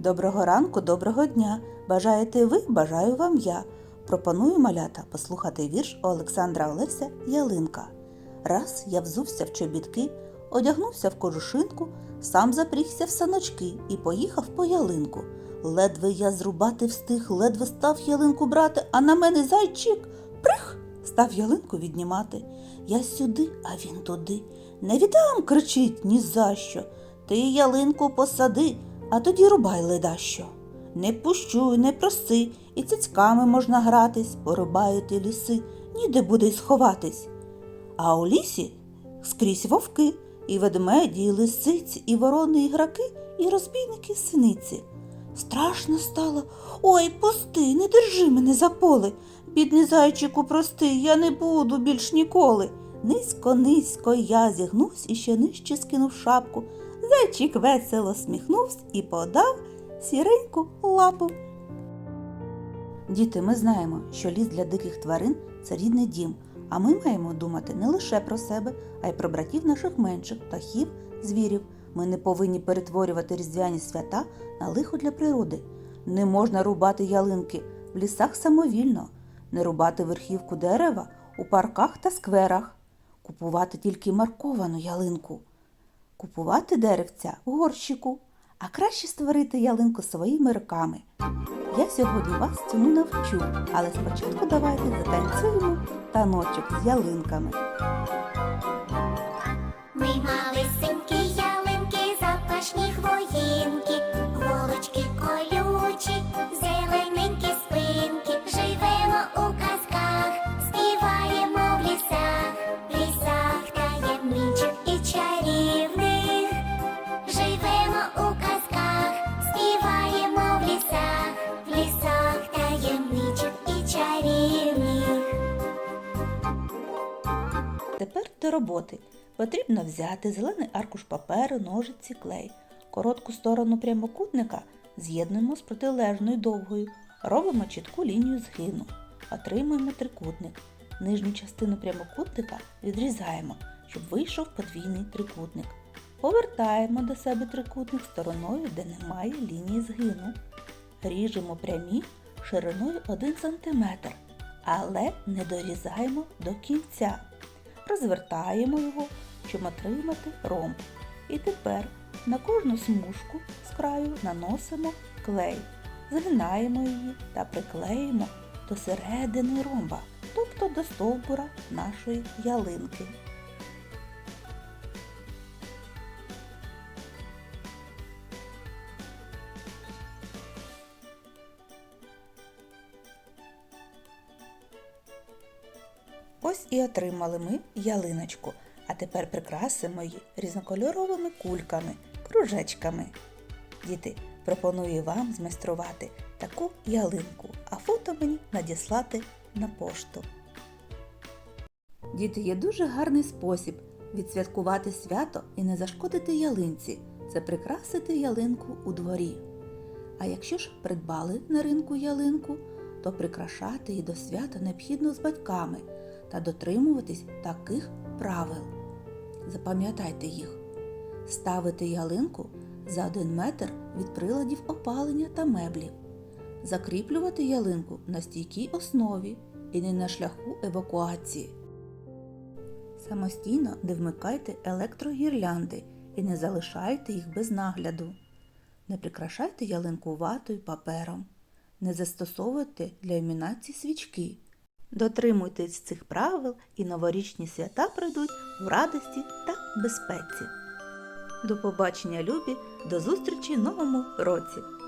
Доброго ранку, доброго дня. Бажаєте ви, бажаю вам я. Пропоную малята послухати вірш Олександра Олеся Ялинка. Раз я взувся в чобітки, одягнувся в кожушинку, сам запрігся в саночки і поїхав по ялинку. Ледве я зрубати встиг, ледве став ялинку брати, а на мене зайчик прих став ялинку віднімати. Я сюди, а він туди. Не віддам, кричить ні за що. Ти ялинку посади, а тоді рубай ледащо. Не пущу, не проси, і цицьками можна гратись, порубаю ти ліси, ніде буде сховатись. А у лісі скрізь вовки, і ведмеді, і лисиці, і ворони, і граки, і розбійники, і синиці. Страшно стало. Ой, пусти, не держи мене за поле. Бідний зайчику, прости, я не буду більш ніколи. Низько, низько я зігнувся і ще нижче скинув шапку. Зайчик весело сміхнувся і подав сіреньку лапу. Діти, ми знаємо, що ліс для диких тварин це рідний дім, а ми маємо думати не лише про себе, а й про братів наших менших, птахів, звірів. Ми не повинні перетворювати різдвяні свята на лихо для природи. Не можна рубати ялинки в лісах самовільно, не рубати верхівку дерева у парках та скверах, купувати тільки марковану ялинку, купувати деревця в горщику, а краще створити ялинку своїми руками. Я сьогодні вас цьому навчу, але спочатку давайте затанцюємо таночок з ялинками. Ми малесенькі до роботи. Потрібно взяти зелений аркуш паперу, ножиці, клей. Коротку сторону прямокутника з'єднуємо з протилежною довгою. Робимо чітку лінію згину. Отримуємо трикутник. Нижню частину прямокутника відрізаємо, щоб вийшов подвійний трикутник. Повертаємо до себе трикутник стороною, де немає лінії згину. Ріжемо прямі шириною 1 см, але не дорізаємо до кінця розвертаємо його, щоб отримати ромб. І тепер на кожну смужку з краю наносимо клей, згинаємо її та приклеїмо до середини ромба, тобто до стовбура нашої ялинки. Ось і отримали ми ялиночку, а тепер прикрасимо її різнокольоровими кульками, кружечками. Діти, пропоную вам змайструвати таку ялинку, а фото мені надіслати на пошту. Діти, є дуже гарний спосіб відсвяткувати свято і не зашкодити ялинці. Це прикрасити ялинку у дворі. А якщо ж придбали на ринку ялинку, то прикрашати її до свята необхідно з батьками та дотримуватись таких правил. Запам'ятайте їх. Ставити ялинку за один метр від приладів опалення та меблів. Закріплювати ялинку на стійкій основі і не на шляху евакуації. Самостійно не вмикайте електрогірлянди і не залишайте їх без нагляду. Не прикрашайте ялинку ватою папером. Не застосовуйте для ілюмінації свічки. Дотримуйтесь цих правил і новорічні свята пройдуть в радості та безпеці. До побачення, любі! До зустрічі в новому році!